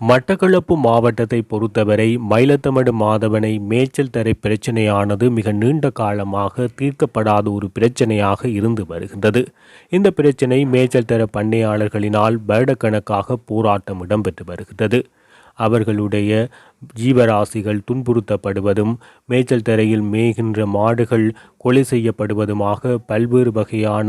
மட்டக்களப்பு மாவட்டத்தை பொறுத்தவரை மயிலத்தமடு மாதவனை மேய்ச்சல் தரை பிரச்சனையானது மிக நீண்ட காலமாக தீர்க்கப்படாத ஒரு பிரச்சனையாக இருந்து வருகின்றது. இந்த பிரச்சனை மேய்ச்சல் தர பண்ணையாளர்களினால் வருடக்கணக்காக போராட்டம் இடம்பெற்று வருகின்றது. அவர்களுடைய ஜீவராசிகள் துன்புறுத்தப்படுவதும் மேய்ச்சல் தரையில் மேய்கின்ற மாடுகள் கொலை செய்யப்படுவதுமாக பல்வேறு வகையான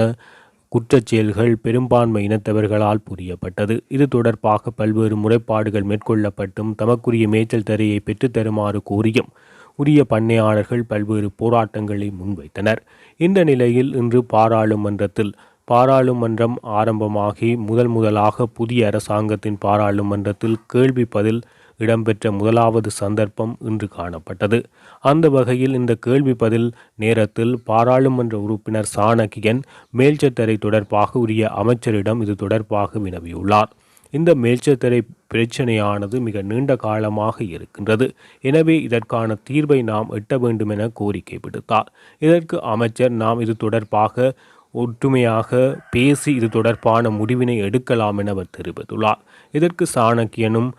குற்றச் செயல்கள் பெரும்பான்மை இனத்தவர்களால் புரியப்பட்டது. இது தொடர்பாக பல்வேறு முறைப்பாடுகள் மேற்கொள்ளப்பட்டும் தமக்குரிய மேய்ச்சல் தரையை பெற்றுத்தருமாறு கோரியும் உரிய பண்ணையாளர்கள் பல்வேறு போராட்டங்களை முன்வைத்தனர். இந்த நிலையில் இன்று பாராளுமன்றத்தில் பாராளுமன்றம் ஆரம்பமாகி முதல் முதலாக புதிய அரசாங்கத்தின் பாராளுமன்றத்தில் கேள்வி பதில் இடம்பெற்ற முதலாவது சந்தர்ப்பம் இன்று காணப்பட்டது. அந்த வகையில் இந்த கேள்வி பதில் நேரத்தில் பாராளுமன்ற உறுப்பினர் சாணக்கியன் மேல்ச்சத்தரை தொடர்பாக உரிய அமைச்சரிடம் இது தொடர்பாக வினவியுள்ளார். இந்த மேல்ச்சத்தரை பிரச்சனையானது மிக நீண்ட காலமாக இருக்கின்றது. எனவே இதற்கான தீர்வை நாம் எட்ட வேண்டும் என கோரிக்கை விடுத்தார். இதற்கு அமைச்சர் நாம் இது தொடர்பாக ஒற்றுமையாக பேசி இது தொடர்பான முடிவினை எடுக்கலாம் என அவர் தெரிவித்துள்ளார். இதற்கு சாணக்கியனும்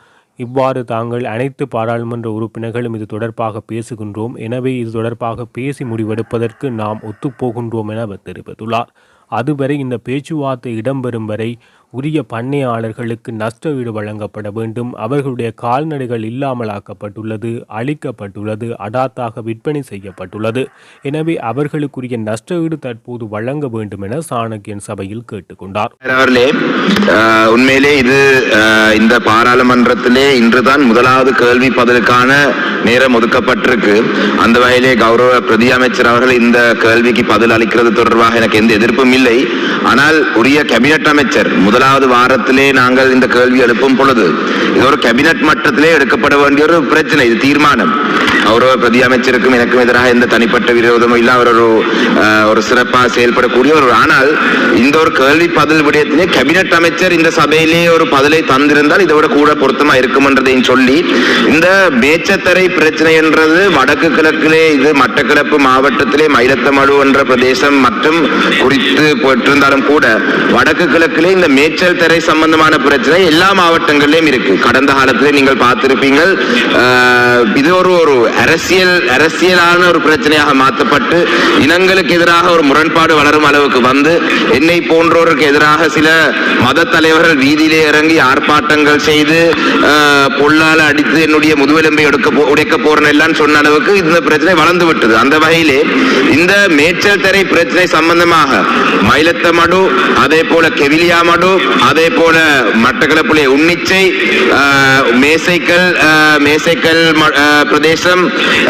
இவ்வாறு தாங்கள் அனைத்து பாராளுமன்ற உறுப்பினர்களும் இது தொடர்பாக பேசுகின்றோம். எனவே இது தொடர்பாக பேசி முடிவெடுப்பதற்கு நாம் ஒத்துப்போகின்றோம் என அவர் தெரிவித்துள்ளார். அதுவரை இந்த பேச்சுவார்த்தை இடம்பெறும் வரை உரிய பண்ணையாளர்களுக்கு நஷ்ட ஈடு வழங்கப்பட வேண்டும். அவர்களுடைய கால்நடைகள் இல்லாமலாக்கப்பட்டுள்ளது அழிக்கப்பட்டுள்ளது அடாத்தாக விற்பனை செய்யப்பட்டுள்ளது. எனவே அவர்களுக்குரிய நஷ்ட ஈடு தற்போது வழங்க வேண்டும் என சாணக்கியன் சபையில் கேட்டுக்கொண்டார். அவர்களே உண்மையிலே இது இந்த பாராளுமன்றத்திலே இன்றுதான் முதலாவது கேள்வி பதிலுக்கான நேரம் ஒதுக்கப்பட்டிருக்கு. அந்த வகையிலே கௌரவ பிரதி அமைச்சர் அவர்கள் இந்த கேள்விக்கு பதில் அளிக்கிறது தொடர்பாக எனக்கு எந்த எதிர்ப்பும் இல்லை. ஆனால் உரிய கேபினட் அமைச்சர் முதல் முதலாவது வாரத்திலே நாங்கள் இந்த கேள்வி எழுப்பும் பொழுது இது ஒரு கேபினட் மட்டத்திலே எடுக்கப்பட வேண்டிய ஒரு பிரச்சனை இது தீர்மானம். கௌரவ பிரதி அமைச்சருக்கும் எனக்கும் எதிராக எந்த தனிப்பட்ட விரோதமும் இல்லை அவர் ஒரு ஒரு சிறப்பாக செயல்படக்கூடிய ஒரு ஆனால் இந்த ஒரு கேள்வி பதில் விடயத்திலே கேபினட் அமைச்சர் இந்த சபையிலே ஒரு பதிலை தந்திருந்தால் இதை விட கூட பொருத்தமாக இருக்கும்ன்றதையும் சொல்லி இந்த மேச்சத்தரை பிரச்சனை என்றது வடக்கு கிழக்கிலே இது மட்டக்களப்பு மாவட்டத்திலே மயிலத்தமடு என்ற பிரதேசம் மற்றும் குறித்து போட்டிருந்தாலும் கூட வடக்கு கிழக்கிலே இந்த மேய்ச்சல் தரை சம்பந்தமான பிரச்சனை எல்லா மாவட்டங்களிலும் இருக்கு. கடந்த காலத்திலே நீங்கள் பார்த்திருப்பீங்கள் இது ஒரு ஒரு அரசியல் அரசியலான ஒரு பிரச்சனையாக மாற்றப்பட்டு இனங்களுக்கு எதிராக ஒரு முரண்பாடு வளரும் அளவுக்கு வந்து என்னை போன்றோருக்கு எதிராக சில மத தலைவர்கள் வீதியிலே இறங்கி ஆர்ப்பாட்டங்கள் செய்து பொல்லால் அடித்து என்னுடைய முதுவெலும்பை எடுக்க போ- உடைக்க போறேன் எல்லாம் சொன்ன அளவுக்கு இந்த பிரச்சனை வளர்ந்து விட்டது. அந்த வகையிலே இந்த மேய்ச்சல் தரை பிரச்சனை சம்பந்தமாக மயிலத்தமடு அதே போல கெவிலியாமடு அதே போல மட்டக்களப்புலே உன்னிச்சை மேசைக்கல் மேசைக்கல் ம- பிரதேசம்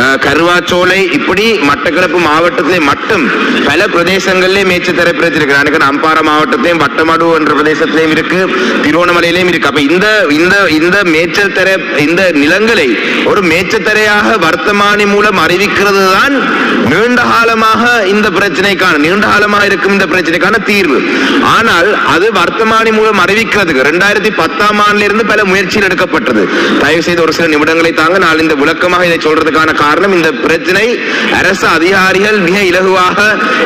அஹ், கருவாச்சோலை இப்படி மட்டக்களப்பு மாவட்டத்திலே மட்டும் பல பிரதேசங்களிலே மேய்ச்சி பிரச்சனை இருக்கு அம்பாறை மாவட்டத்திலையும் வட்டமடு என்ற பிரதேசத்திலையும் இருக்கு திருவோணமலையிலையும் இருக்கு. அப்ப இந்த இந்த இந்த மேய்ச்சல் தர இந்த நிலங்களை ஒரு மேய்ச்சத்தரையாக வர்த்தமானி மூலம் அறிவிக்கிறது தான் நீண்ட காலமாக இந்த பிரச்சனைக்கான நீண்ட காலமாக இருக்கும் இந்த பிரச்சனைக்கான தீர்வு. ஆனால் அது வர்த்தமானி மூலம் அறிவிக்கிறதுக்கு ரெண்டாயிரத்தி பத்தாம் ஆண்டிலிருந்து பல முயற்சிகள் எடுக்கப்பட்டது. தயவு செய்து ஒரு சில நிமிடங்களை தாங்க நான் இந்த விளக்கமாக இதை சொல்றேன். சொல்றதுக்கான காரணம் இந்த பிரச்சனை. அரசு அதிகாரிகள் மிக இலகுவாக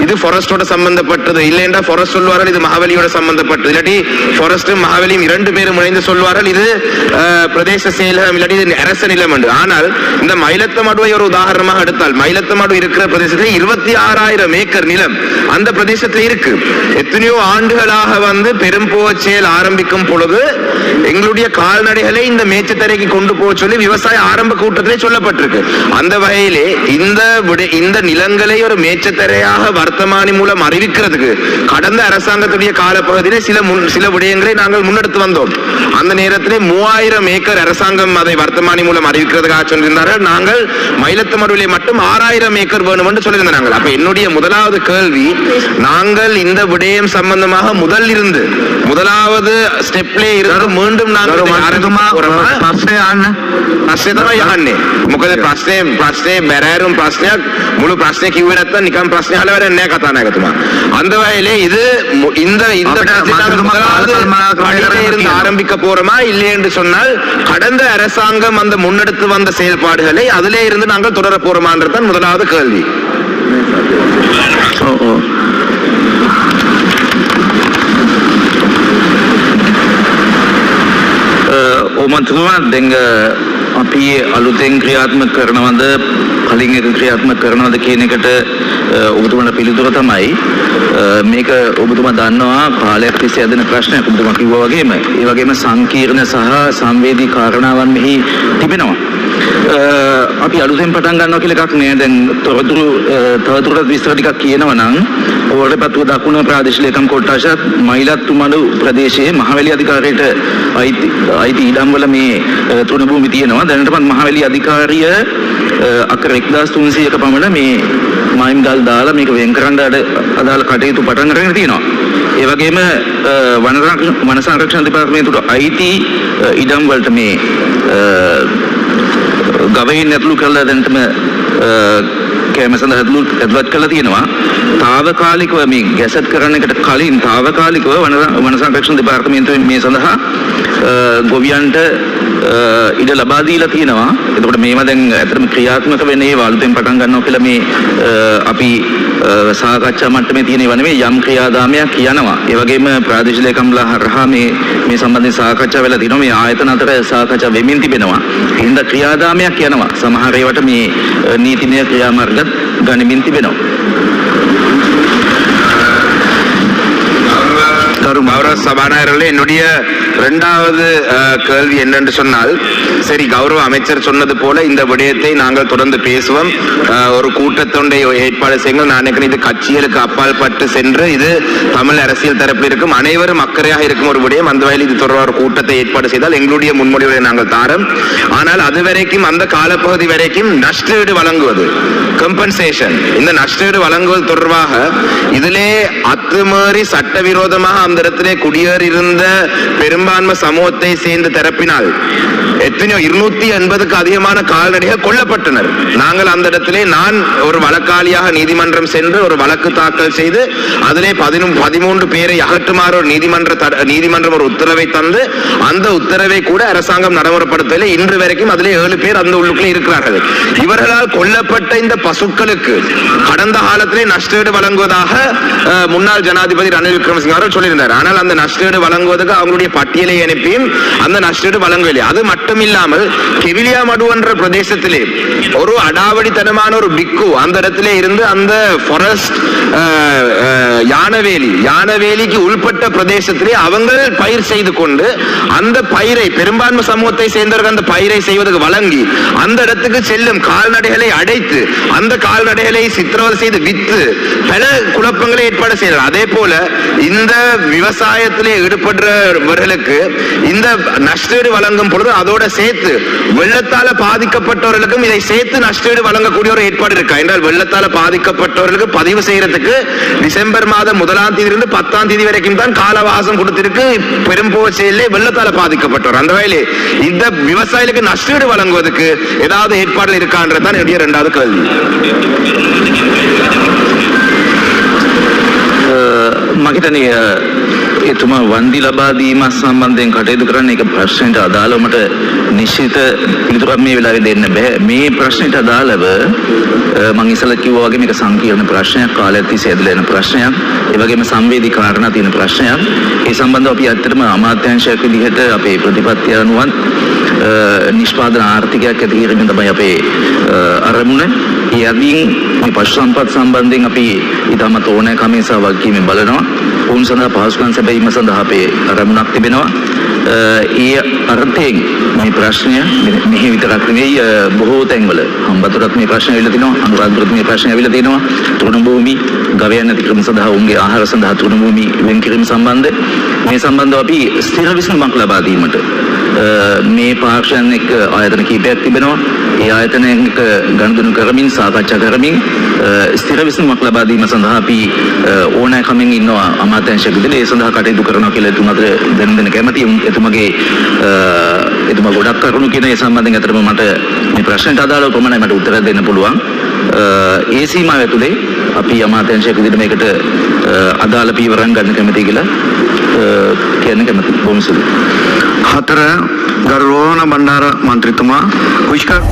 இது ஃபாரஸ்டோட சம்பந்தப்பட்டது. இல்லைன்றா ஃபாரஸ்ட் சொல்வார்கள் இது மகாவலியோட சம்பந்தப்பட்டது. இல்லாட்டி ஃபாரஸ்டும் மகாவலியும் இரண்டு பேரும் இணைந்து சொல்வார்கள் இது பிரதேச செயலகம் இல்லாட்டி இது அரச நிலம் என்று ஆனால் இந்த மயிலத்தமடுவை ஒரு உதாரணமாக எடுத்தால் மயிலத்தமடு இருக்கிற பிரதேசத்தில் இருபத்தி ஆறாயிரம் ஏக்கர் நிலம் அந்த பிரதேசத்தில் இருக்கு. எத்தனையோ ஆண்டுகளாக வந்து பெரும்போக செயல் ஆரம்பிக்கும் பொழுது எங்களுடைய கால்நடைகளை இந்த மேச்சத்தரைக்கு கொண்டு போக சொல்லி விவசாய ஆரம்ப கூட்டத்திலே சொல்லப்பட்டிருக்கு. அந்த வகையிலே இந்த இந்த நிலங்களை ஒரு மேய்ச்சத்தரையாக வர்த்தமானி மூலம் அறிவிக்கிறதுக்கு கடந்த அரசாங்கத்துடைய காலப்பகுதியிலே சில முன் சில விடயங்களை நாங்கள் முன்னெடுத்து வந்தோம். அந்த நேரத்திலே மூவாயிரம் ஏக்கர் அரசாங்கம் அதை வர்த்தமானி மூலம் அறிவிக்கிறதுக்காக சொல்லியிருந்தார்கள். நாங்கள் மயிலத்தமருவிலே மட்டும் ஆறாயிரம் ஏக்கர் வேணும் என்று சொல்லியிருந்தாங்க அப்ப என்னுடைய முதலாவது கேள்வி நாங்கள் இந்த விடயம் சம்பந்தமாக முதல் இருந்து முதலாவது ஸ்டெப்லே இருந்து மீண்டும் நாங்கள் இதை ஆரம்பிக்க போறோமா? පස්සේ යන්න ප්‍රශ්නේ තමයි යහන්නේ. මොකද ප්‍රශ්නේ ප්‍රශ්නේ බැරෑරුම් ප්‍රශ්නයක් මුළු ප්‍රශ්නේ කිව්වේ නැත්නම් නිකන් ප්‍රශ්නේ අහලා වැඩක් නැහැ කතානායකතුමා. அந்த வகையிலே இது மு- இந்த இந்த අපිට பிரச்சனை நாங்கள் මන්ත්‍රතුමා முதலாவது காலப்பரிமாண படியிலே இருந்து கிரமம் ஆரம்பிக்க போறோமா இல்லை என்று சொன்னால் கடந்த அரசாங்கம் அந்த முன்னெடுத்து வந்த செயல்பாடுகளை அதிலே இருந்து நாங்கள் தொடர போறோமான்றதுதான் முதலாவது கேள்வி ඔව් ඔව් ඕමතුමා දෙංග අපි අලුතෙන් ක්‍රියාත්මක කරනවද කලින් එක ක්‍රියාත්මක කරනවද කියන එකට අ, ඔබතුමාට පිළිතුර තමයි. අ, මේක ඔබතුමා දන්නවා කාලයක් තිස්සේ ඇදෙන ප්‍රශ්නයක් ඔබතුමා කිව්වා වගේම. ඒ වගේම සංකීර්ණ සහ සංවේදී කාරණාවන් මෙහි තිබෙනවා. අ, අපි අලුතෙන් පටන් ගන්නවා කියලා එකක් නෑ. දැන් තොරතුරු අ, තවදුරටත් විස්තර ටිකක් කියනවා නම් ඔයාලට පැතුව දකුණ ප්‍රාදේශීය ලේකම් කොට්ටාශත් මයිලත් තුමඩු ප්‍රදේශයේ මහවැලි අධිකාරියට අයිති අයිති ඉඩම් වල මේ අ, තෘණභූමි තියෙනවා. දැනටමත් මහවැලි අධිකාරිය අ, අකර 1300ක පමණ මේ මයිම් ගල් දාලා මේක වෙන් කරන්න අඩ අදාළ කටයුතු පටන් අරගෙන තියෙනවා. ඒ වගේම අ, වන රක්ෂ- වන සංරක්ෂණ දෙපාර්තමේන්තුවට අයිති අ, ඉඩම් වලට මේ අ, ගවයින් ඇතුළු කරලා දැනටම අ, කෑම සඳහා ඇතුළු ඇතුළත් කරලා තියෙනවා. తాවකාලිකව මේ ගැසට් කරන එකට කලින් తాවකාලිකව වන වන සංරක්ෂණ දෙපාර්තමේන්තුවෙන් මේ සඳහා අ, ගොවියන්ට අ, ඉඩ ලබා දීලා තියෙනවා. එතකොට මේවා දැන් ඇත්තටම ක්‍රියාත්මක වෙන්නේ ඒවා අලුතෙන් පටන් ගන්නවා කියලා මේ අ, අපි අ, සාකච්ඡා මට්ටමේ තියෙන ඒවා නෙමෙයි යම් ක්‍රියාදාමයක් කියනවා. ඒ වගේම ප්‍රාදේශීය ලේකම්ලා හරහා මේ මේ සම්බන්ධයෙන් සාකච්ඡා වෙලා තිනවා. මේ ආයතන අතර සාකච්ඡා වෙමින් තිබෙනවා. හින්දා ක්‍රියාදාමයක් යනවා. සමහර ඒවාට මේ අ, නීතිමය ක්‍රියාමාර්ග ගනිමින් තිබෙනවා. கௌரவ சபாநாயகர்களே என்னுடைய இரண்டாவது கேள்வி என்னென்று சொன்னால் சரி கௌரவ அமைச்சர் சொன்னது போல இந்த விடயத்தை நாங்கள் தொடர்ந்து பேசுவோம். ஒரு கூட்டத்தொண்டை ஏற்பாடு செய்யுங்கள். நான் நினைக்கிறேன் இது கட்சிகளுக்கு அப்பால் பட்டு சென்று இது தமிழ் அரசியல் தரப்பில் இருக்கும் அனைவரும் அக்கறையாக இருக்கும் ஒரு விடயம். அந்த வகையில் இது தொடர்பாக ஒரு கூட்டத்தை ஏற்பாடு செய்தால் எங்களுடைய முன்மொழிவை நாங்கள் தாரோம். ஆனால் அது வரைக்கும் அந்த காலப்பகுதி வரைக்கும் நஷ்டஈடு வழங்குவது கம்பன்சேஷன் இந்த நஷ்டஈடு வழங்குவது தொடர்பாக இதிலே அத்துமீறி சட்டவிரோதமாக அந்த இடத்தில் காலத்திலே குடியேறியிருந்த பெரும்பான்மை சமூகத்தை சேர்ந்த தரப்பினால் எத்தனையோ இருநூத்தி எண்பதுக்கு அதிகமான கால்நடைகள் கொல்லப்பட்டனர். நாங்கள் அந்த இடத்திலே நான் ஒரு வழக்காளியாக நீதிமன்றம் சென்று ஒரு வழக்கு தாக்கல் செய்து அதிலே பதினொ பதிமூன்று பேரை அகற்றுமாறு ஒரு நீதிமன்ற நீதிமன்றம் ஒரு உத்தரவை தந்து அந்த உத்தரவை கூட அரசாங்கம் நடைமுறைப்படுத்தவில்லை. இன்று வரைக்கும் அதிலே ஏழு பேர் அந்த உள்ளுக்குள்ளே இருக்கிறார்கள். இவர்களால் கொல்லப்பட்ட இந்த பசுக்களுக்கு கடந்த காலத்திலே நஷ்டீடு வழங்குவதாக முன்னாள் ஜனாதிபதி ரணில் விக்ரமசிங்க அவர்கள் சொல்லியிருந்தார். ஆனால் ஆனால் அந்த நஷ்டஈடு வழங்குவதற்கு அவங்களுடைய பட்டியலை அனுப்பியும் அந்த நஷ்டஈடு வழங்கவில்லை. அது மட்டும் இல்லாமல் கெவிலியா மடு என்ற பிரதேசத்திலே ஒரு அடாவடித்தனமான ஒரு பிக்கு அந்த இடத்துல இருந்து அந்த ஃபாரஸ்ட் யானவேலி யானவேலிக்கு உள்பட்ட பிரதேசத்திலே அவங்கள் பயிர் செய்து கொண்டு அந்த பயிரை பெரும்பான்மை சமூகத்தை சேர்ந்தவர்கள் அந்த பயிரை செய்வதற்கு வழங்கி அந்த இடத்துக்கு செல்லும் கால்நடைகளை அடைத்து அந்த கால்நடைகளை சித்திரவதை செய்து வித்து பல குழப்பங்களை ஏற்பாடு செய்தார் அதே போல இந்த விவசாய விவசாயத்திலே ஈடுபடுறவர்களுக்கு இந்த நஷ்டஈடு வழங்கும் பொழுது அதோட சேர்த்து வெள்ளத்தால பாதிக்கப்பட்டவர்களுக்கும் இதை சேர்த்து நஷ்டஈடு வழங்கக்கூடிய ஒரு ஏற்பாடு இருக்கா என்றால் வெள்ளத்தால பாதிக்கப்பட்டவர்களுக்கு பதிவு செய்யறதுக்கு டிசம்பர் மாதம் முதலாம் தேதியிலிருந்து பத்தாம் தேதி வரைக்கும் தான் காலவாசம் கொடுத்திருக்கு பெரும்போச்சையிலே வெள்ளத்தால பாதிக்கப்பட்டவர் அந்த வகையிலே இந்த விவசாயிகளுக்கு நஷ்டஈடு வழங்குவதற்கு ஏதாவது ஏற்பாடுகள் இருக்கான்றதுதான் என்னுடைய இரண்டாவது கேள்வி මහිතනය එතුමා වන්දි ලබා දීමත් සම්බන්ධයෙන් කටයුතු කරන්න එක ප්‍රශ්නයට අදාළව මට නිශ්චිත පිළිතුරක් මේ වෙලාවේ දෙන්න බෑ. මේ ප්‍රශ්නයට අදාළව අ, මං ඉස්සෙල්ලා කිව්වා වගේ මේක සංකීර්ණ ප්‍රශ්නයක් කාලයක් තිස්සේ ඇදලා එන ප්‍රශ්නයක්. ඒ වගේම සංවේදී කාරණා තියෙන ප්‍රශ්නයක්. ඒ සම්බන්ධව අපි ඇත්තටම අමාත්‍යාංශයක් විදිහට අපේ ප්‍රතිපත්තිය අනුවත් අ, නිෂ්පාදන ආර්ථිකයක් ඇති කිරීම තමයි අපේ අ, අරමුණ. ඒ අදින් මේ පශු සම්පත් සම්බන්ධයෙන් අපි ඉතාමත් ඕනෑකමින් සහ වගකීමෙන් බලනවා. ඔවුන් සඳහා පහසුකම් සැපයීම සඳහා අපේ අරමුණක් තිබෙනවා. අ, ඒ අර්ථයෙන් මේ ප්‍රශ්නය මෙ- මෙහි විතරක් නෙවෙයි අ, බොහෝ තැන්වල. හම්බතොටත් මේ ප්‍රශ්න ඇවිල්ලා තිනවා අනුරාධපුරත් මේ ප්‍රශ්න ඇවිල්ලා තිනවා. තෘණභූමි ගවයන් ඇතිකරම සඳහා ඔවුන්ගේ ආහාර සඳහා තෘණභූමි වෙන් කිරීම සම්බන්ධ. මේ සම්බන්ධව අපි ස්ථිර විසඳුමක් ලබා දීමට අ, මේ පාර්ශ්වයන් එක්ක ආයතන කීපයක් තිබෙනවා. ඒ ආයතනයන් එක්ක ගනුදෙනු කරමින් සාකච්ඡා කරමින් අ, ස්ථිර විසඳුමක් ලබා දීම සඳහා අපි අ, ඕනෑකමින් ඉන්නවා අමාත්‍යාංශයක් විදිහට ඒ සඳහා කටයුතු කරනවා කියලා එතුමා අතර දැනුම් දෙන්න කැමතියි උන් එතුමගේ අ, එතුමා ගොඩක් කරුණු කියන ඒ සම්බන්ධයෙන් අතරම මට මේ ප්‍රශ්නට අදාළව පමණයි මට උත්තර දෙන්න පුළුවන්. අ, ඒ සීමාව ඇතුලේ අපි අමාත්‍යාංශයක් විදිහට මේකට අ, අදාළ පීවරන් ගන්න කැමතියි කියලා අ, කියන්න කැමතියි. බොහොම සුළුයි ಮಾತ್ರ ಗರ್ವೋಣ ಭಂಡಾರ ಮಾಂತ್ರಿತುಮ ಪುಷ್ಕರ್